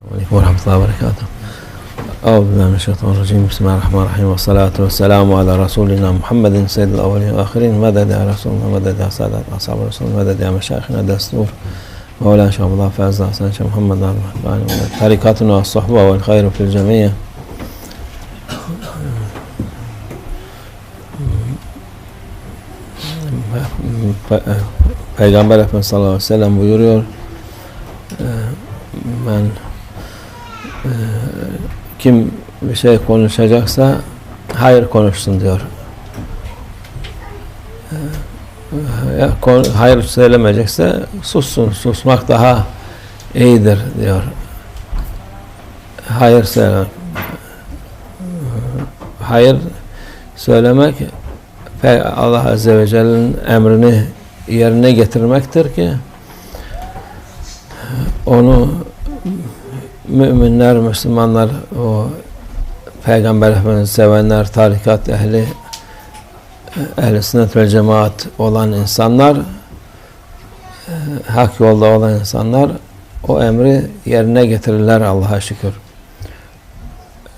عليكم ورحمة الله وبركاته. أعوذ بالله من الشيطان الرجيم. بسم الله الرحمن الرحيم. والصلاة والسلام على رسولنا محمد سيد الأولين والآخرين. مدد يا رسول الله مدد يا سادة أصحاب الرسول مدد يا مشايخنا دستور مولانا شيخ الله فاز حسن شيخ محمد الرحمن طريقتنا والصحبة والخير في الجميع. Peygamber Efendimiz sallallahu aleyhi ve sellem buyuruyor ben kim bir şey konuşacaksa hayır konuşsun diyor. E, ya, hayır söylemeyecekse sussun. Susmak daha iyidir diyor. Hayır söylemek. Hayır söylemek Allah Azze ve Celle'nin emrini yerine getirmektir ki onu müminler, Müslümanlar, o Peygamber Efendimiz sevenler, tarikat ehli, ehl-i sünnet ve cemaat olan insanlar, hak yolda olan insanlar o emri yerine getirirler Allah'a şükür.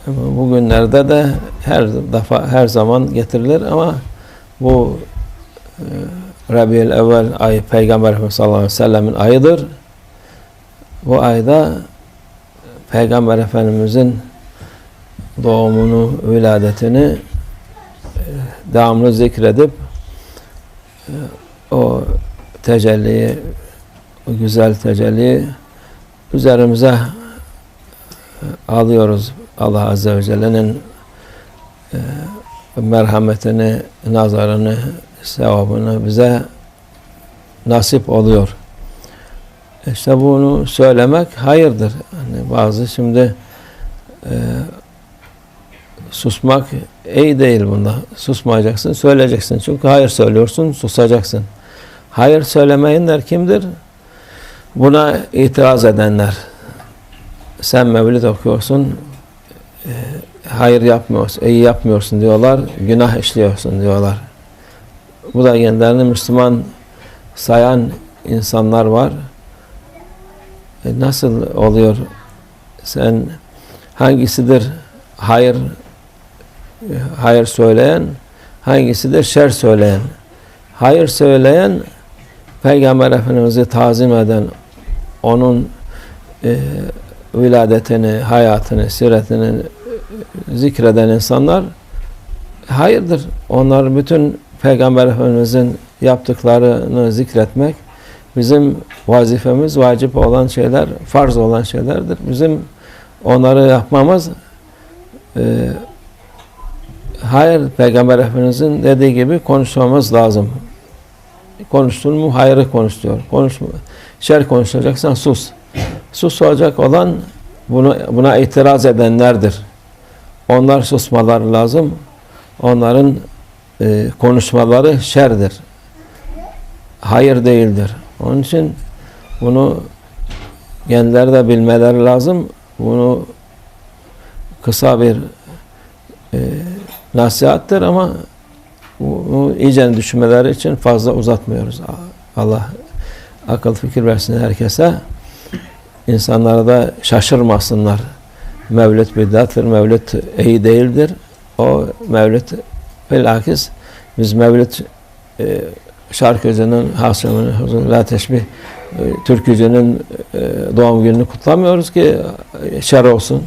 Bugünlerde de her defa her zaman getirilir ama bu e, Rabi'ül evvel ayı Peygamber Efendimiz sallallahu aleyhi ve sellemin ayıdır. Bu ayda Peygamber Efendimizin doğumunu, viladetini devamlı zikredip o tecelliyi, o güzel tecelliyi üzerimize alıyoruz. Allah Azze ve Celle'nin merhametini, nazarını, sevabını bize nasip oluyor. İşte bunu söylemek hayırdır. Yani bazı şimdi e, susmak iyi değil bunda. Susmayacaksın, söyleyeceksin. Çünkü hayır söylüyorsun, susacaksın. Hayır söylemeyenler kimdir? Buna itiraz edenler. Sen mevlid okuyorsun, e, hayır yapmıyorsun, iyi yapmıyorsun diyorlar, günah işliyorsun diyorlar. Bu da kendilerini Müslüman sayan insanlar var. E nasıl oluyor? Sen hangisidir hayır hayır söyleyen, hangisidir şer söyleyen? Hayır söyleyen Peygamber Efendimiz'i tazim eden, onun e, viladetini, hayatını, siretini zikreden insanlar hayırdır. Onlar bütün Peygamber Efendimiz'in yaptıklarını zikretmek bizim vazifemiz, vacip olan şeyler, farz olan şeylerdir. Bizim onları yapmamız e, hayır Peygamber Efendimiz'in dediği gibi konuşmamız lazım. Konuştun mu hayrı konuş diyor. Konuşma. Şer konuşacaksan sus. Sus olacak olan bunu, buna itiraz edenlerdir. Onlar susmaları lazım. Onların e, konuşmaları şerdir. Hayır değildir. Onun için bunu kendileri de bilmeleri lazım. Bunu kısa bir e, nasihattir ama bunu iyice düşünmeleri için fazla uzatmıyoruz. Allah akıl fikir versin herkese. İnsanlara da şaşırmasınlar. Mevlüt bid'attır, mevlüt iyi değildir. O mevlüt bilakis biz mevlüt e, şarkıcının, hasımının, la teşbih e, türkücünün e, doğum gününü kutlamıyoruz ki e, şer olsun.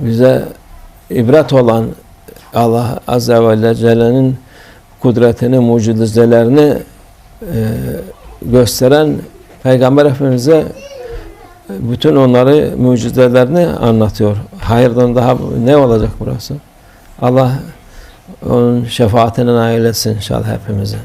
Bize ibret olan Allah Azze ve Celle'nin kudretini, mucizelerini gösteren Peygamber Efendimiz'e bütün onları mucizelerini anlatıyor. Hayırdan daha ne olacak burası? Allah onun şefaatine nail etsin inşallah hepimizi.